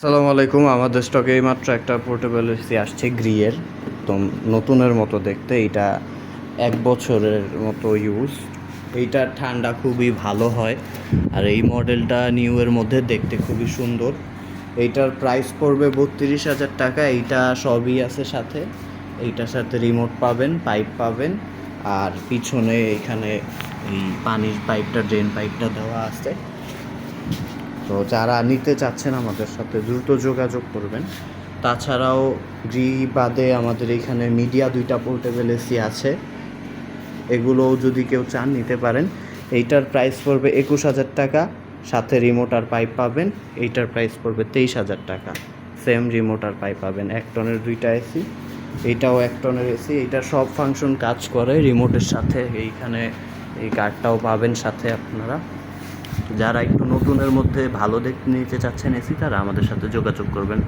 আসসালামু আলাইকুম আমাদের স্টকে এইমাত্র একটা পোর্টেবল এসি আসছে গ্রিয়ের, একদম নতুনের মতো দেখতে এটা এক বছরের মতো ইউজ এইটা ঠান্ডা খুবই ভালো হয়, আর এই মডেলটা নিউয়ের মধ্যে দেখতে খুবই সুন্দর। এইটার প্রাইস পড়বে বত্রিশ হাজার টাকা, এইটা সবই আছে সাথে। এইটার সাথে রিমোট পাবেন পাইপ পাবেন, আর পিছনে এখানে এই পানির পাইপটা ড্রেন পাইপটা দেওয়া আছে। তো যারা নিতে চাচ্ছেন আমাদের সাথে দ্রুত যোগাযোগ করবেন। তাছাড়াও গ্রি বাদে আমাদের এখানে মিডিয়া দুইটা পোর্টেবল এসি আছে। এগুলোও যদি কেউ চান নিতে পারেন। এইটার প্রাইস পড়বে একুশ হাজার টাকা। সাথে রিমোট আর পাইপ পাবেন। এইটার প্রাইস পড়বে তেইশ হাজার টাকা। সেম রিমোট আর পাইপ পাবেন। এক টনের দুইটা এসি এইটাও এক টনের এসি এইটা সব ফাংশন কাজ করে। রিমোটের সাথে এইখানে এই কার্ডটাও পাবেন সাথে আপনারা। যারা একটু নতুনের মধ্যে ভালো দেখতে নিতে চাচ্ছেন এসি তারা আমাদের সাথে যোগাযোগ করবেন।